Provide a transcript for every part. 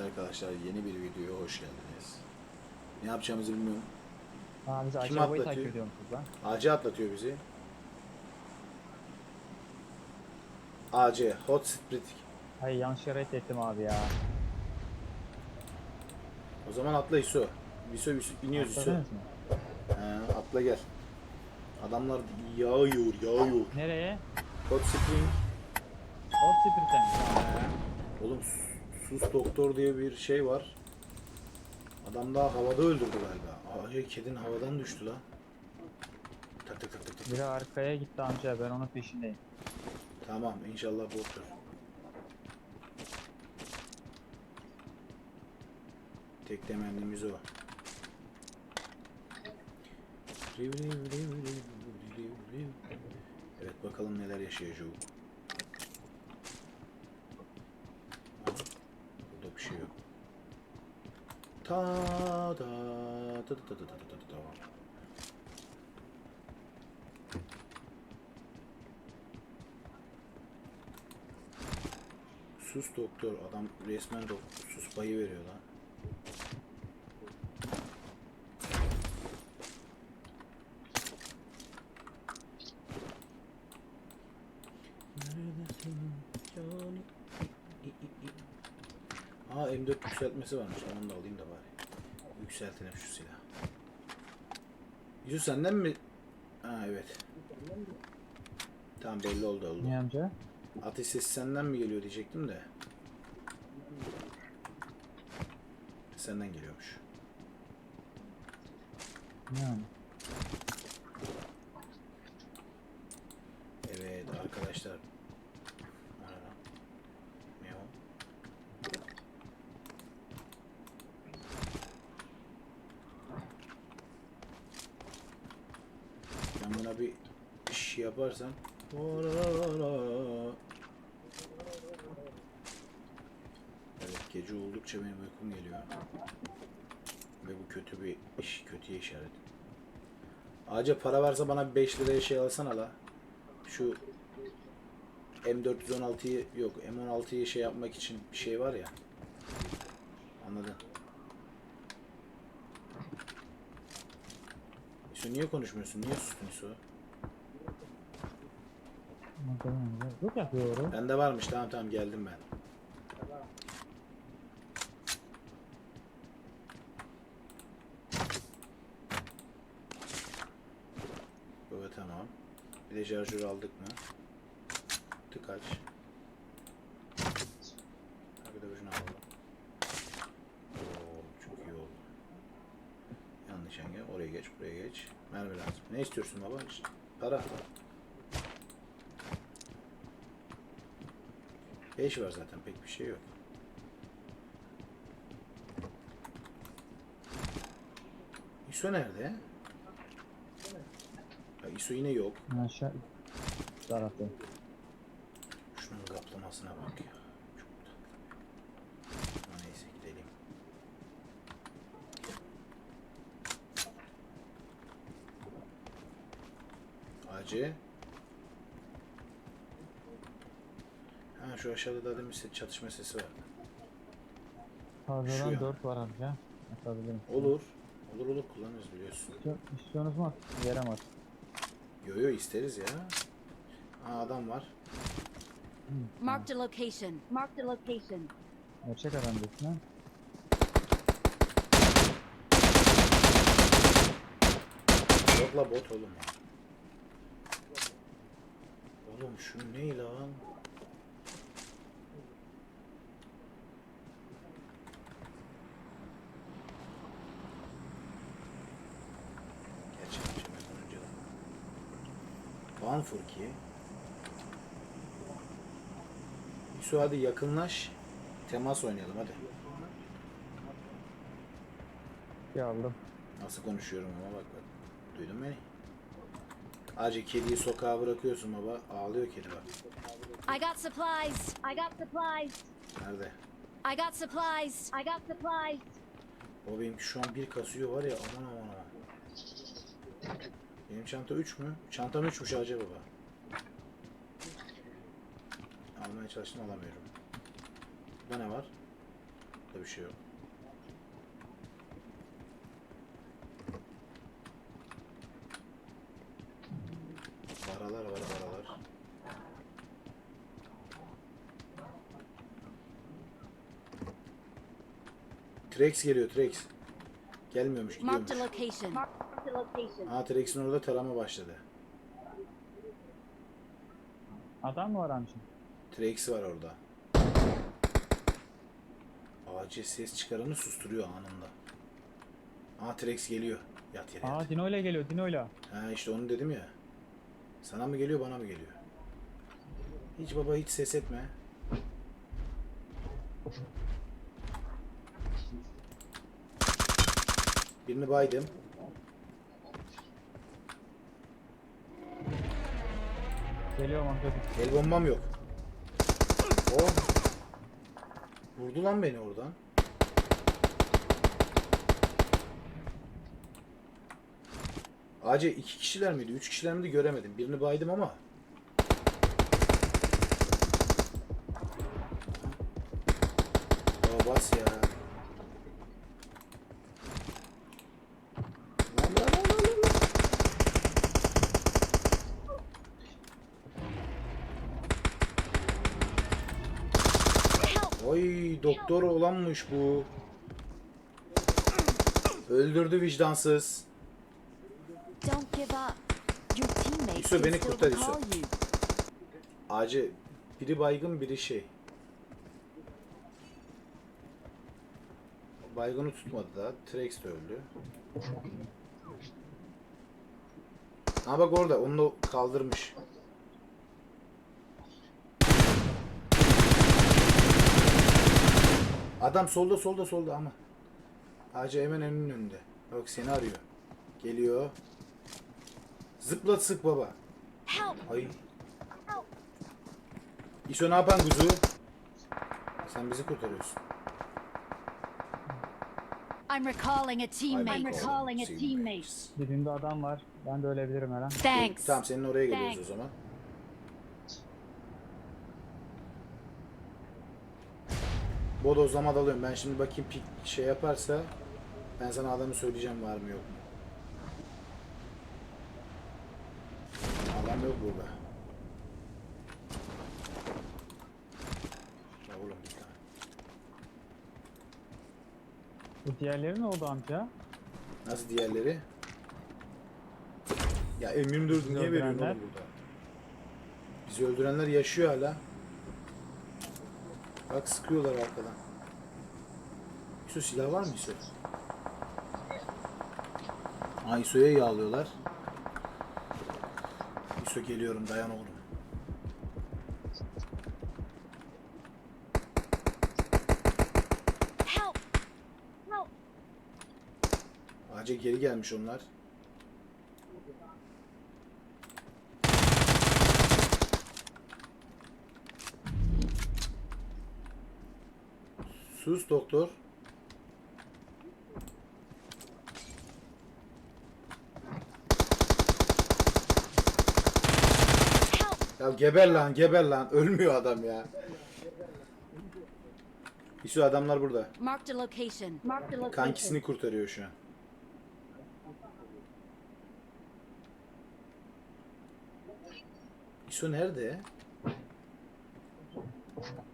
Evet arkadaşlar yeni bir videoya hoş geldiniz. Ne yapacağımızı bilmiyorum. Aa biz Kim babayı atlatıyor? lan. AC atlatıyor bizi. AC Hot Split. Hayır yanlış yere ettim abi ya. O zaman atla İso. İso, İso iniyoruz İso. Atladınız mı? He, atla gel. Adamlar yağıyor yağıyor. Nereye? Hot Spring. Old Spirit'ten. Aa, Oğlum sus, doktor diye bir şey var. Adam daha havada öldürdü galiba. Aa, kedin havadan düştü lan. Tak tak tak tak tak. Biri arkaya gitti amca ben onun peşindeyim. Tamam inşallah bottur. Tek temennimiz o. Evet bakalım neler yaşayacak. Ta da da da da da da da. Sus doktor adam resmen doktor sus payı veriyor lan. Aa M4 yükseltmesi varmış. Onu da alayım. Yükseltelim şu silahı. Yusuf senden mi? Ha evet. Tamam belli oldu oldu. Niye amca? Ateş sesi senden mi geliyor diyecektim de. Senden geliyormuş. Yani. Evet arkadaşlar. Bir iş yaparsam. Evet gece oldukça benim uykum geliyor. Ve bu kötü bir iş, kötüye işaret. Ağaca para varsa bana bir 5 liraya şey alsana la. Şu M416'yı yok M16'yı şey yapmak için bir şey var ya. Anladın? İso niye konuşmuyorsun? Niye sustun İso? Yok yapıyorum. Bende varmış tamam tamam geldim ben. Böyle tamam. Bir de şarjör aldık mı? Tık aç. Ha, Bir de ucunu alalım. Oo, çok iyi oldu. Oraya geç, buraya geç. Mermi lazım. Ne istiyorsun baba? Para. 5 var zaten pek bir şey yok. ISO nerede? Ya ISO yine yok. Aşağı tarafta. Şunun kaplamasına bak ya. Çok tatlı. Ama Neyse gidelim. AC. Ha şu aşağıda da demin çatışma sesi var. Şu Fazladan ya. 4 var amca. Atabilirim. Olur. Olur olur kullanırız biliyorsun. İstiyor, istiyorsunuz mu? Yere mi at? Yo yo isteriz ya. Ha adam var. Hı, Marked a location. Marked a location. Gerçek adam diyorsun ha? Yok la bot oğlum ya. Oğlum şu ne lan? Gerçi yapacağım önceden. Puan Furki. Yusuf hadi yakınlaş. Temas oynayalım hadi. Bir aldım. Nasıl konuşuyorum ama bak bak. Duydun beni. Acı kediyi sokağa bırakıyorsun baba. Ağlıyor kedi bak. I got supplies. I got supplies. Nerede? I got supplies. I got supplies. O benim şu an bir kasıyor var ya aman aman aman. Benim çanta 3 mü? Çantam 3'müş Hacı baba. Almaya çalıştım alamıyorum. Burada ne var? Burada bir şey yok. Trex geliyor Trex. Gelmiyormuş gidiyormuş. Marked a location. Aa Trex'in orada tarama başladı. Adam mı var amca? Trex var orada. Acil ses çıkaranı susturuyor anında. Aa Trex geliyor. Yat yere. Aa yat. Dino ile geliyor Dino ile. Ha işte onu dedim ya. Sana mı geliyor bana mı geliyor? Hiç baba hiç ses etme. Birini baydım. Geliyorum amca. El bombam yok. O. Vurdu lan beni oradan. Acı iki kişiler miydi? Üç kişiler miydi göremedim. Birini baydım ama. Aa, bas ya. Lan lan lan lan lan. Help! Oy doktor olanmış bu. Öldürdü vicdansız. İso, beni kurtar, İso. Acı biri baygın biri şey. Baygını tutmadı da. Trex de öldü. Ha bak orada onu da kaldırmış. Adam solda solda solda ama. Acı hemen önünün önünde. Bak seni arıyor. Geliyor. Zıplat sık baba. Ay. İso ne yapan kuzu? Sen bizi kurtarıyorsun. I'm recalling a teammate. I'm I'm recalling a teammate. Dibimde adam var. Ben de ölebilirim her an. Thanks. Tamam senin oraya geliyoruz Thanks. o zaman. Bodozlama dalıyorum. Ben şimdi bakayım pik şey yaparsa ben sana adamı söyleyeceğim var mı yok mu. Adam yok burada. Ya oğlum git lan. Bu diğerleri ne oldu amca? Nasıl diğerleri? Ya M24 niye veriyorsun öldürenler? oğlum burada? Bizi öldürenler yaşıyor hala. Bak sıkıyorlar arkadan. İso silah var mı İso? Ha İso'ya yağlıyorlar. İso geliyorum dayan oğlum. Help! Help! Acil geri gelmiş onlar. Sus doktor. Ya geber lan geber lan. Ölmüyor adam ya. İsu adamlar burada. Marked a location. Marked a location. Kankisini kurtarıyor şu an. İso nerede?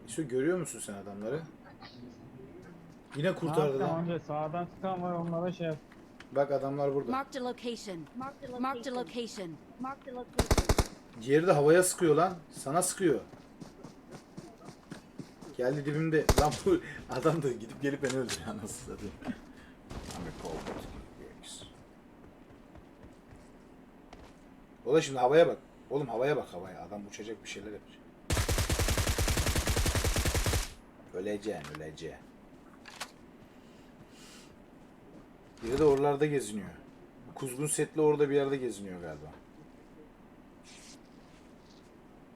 İso görüyor musun sen adamları? Yine kurtardı lan. amca sağdan sıkan var onlara şey yap. Bak adamlar burada. Marked a location. Marked a location. Marked a location. Diğeri de havaya sıkıyor lan. Sana sıkıyor. Geldi dibimde. Lan bu adam da gidip gelip beni öldürüyor anasını satayım. Ola şimdi havaya bak. Oğlum havaya bak havaya. Adam uçacak bir şeyler yapacak. Öleceksin öleceksin. Biri de oralarda geziniyor. Kuzgun setli orada bir yerde geziniyor galiba.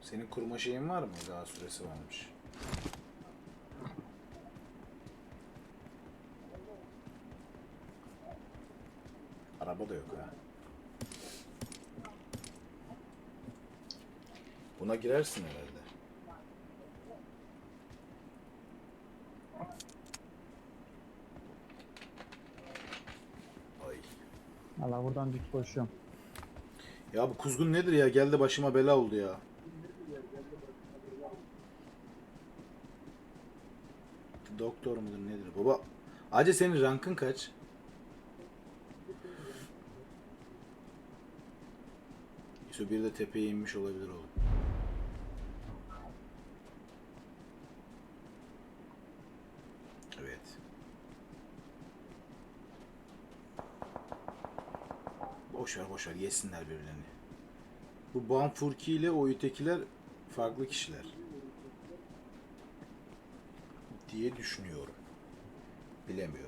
Senin kurma şeyin var mı? Daha süresi varmış. Araba da yok ha. Buna girersin herhalde. Allah buradan dik koşuyorum. Ya bu kuzgun nedir ya? Geldi başıma bela oldu ya. Doktor mudur nedir? Baba Acı senin rankın kaç? Yusuf bir de tepeye inmiş olabilir oğlum. Evet. Boş ver boş ver yesinler birbirlerini. Bu Banfurki ile o ötekiler farklı kişiler. Diye düşünüyorum. Bilemiyorum.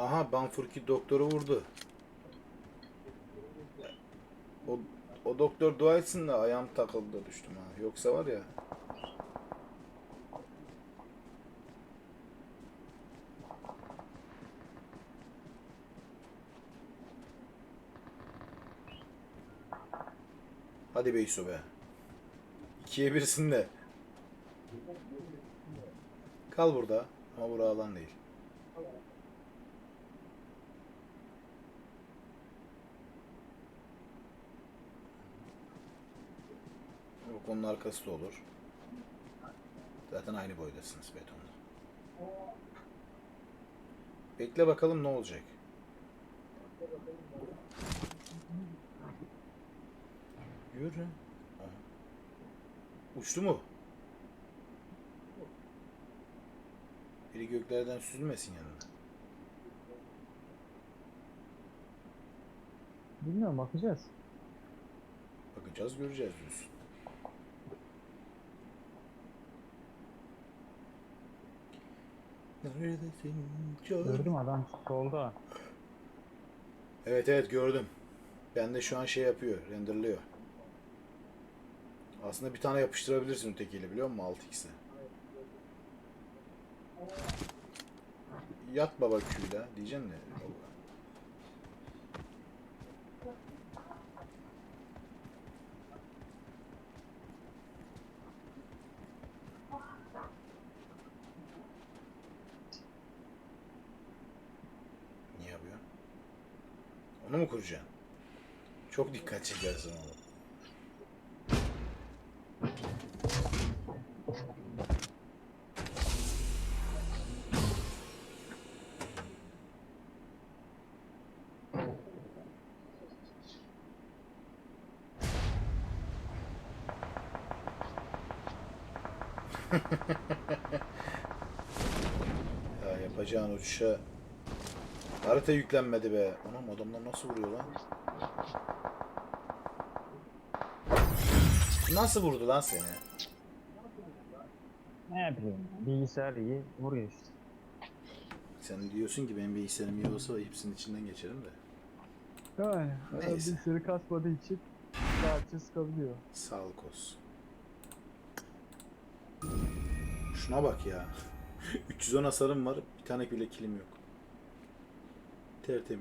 Aha Banfurki doktoru vurdu. O, o doktor dua etsin de ayağım takıldı düştüm ha. Yoksa var ya. Hadi Beysu be. İkiye birsin de. Kal burada. Ama bura alan değil. Yok onun arkası da olur. Zaten aynı boydasınız betonla. Bekle bakalım ne olacak. Yürü. Aha. Uçtu mu? Biri göklerden süzülmesin yanına. Bilmiyorum bakacağız. Bakacağız göreceğiz diyorsun. Neredesin canım? Gördüm adam solda. Evet evet gördüm. Ben de şu an şey yapıyor, renderlıyor. Aslında bir tane yapıştırabilirsin ötekiyle biliyor musun 6x'e? Yat baba Q'yla diyeceğim de. Niye yapıyor? Onu mu kuracaksın? Çok dikkat çekersin oğlum. ya yapacağın uçuşa harita yüklenmedi be. Anam adamlar nasıl vuruyor lan? Nasıl vurdu lan seni? Ne bileyim bilgisayar iyi vuruyor işte. Sen diyorsun ki benim bilgisayarım iyi olsa hepsinin içinden geçerim de. Yani Neyse. bilgisayarı kasmadığı için rahatça sıkabiliyor. Sağlık olsun. Şuna bak ya. 310 hasarım var. Bir tane bile kilim yok. Tertemiz.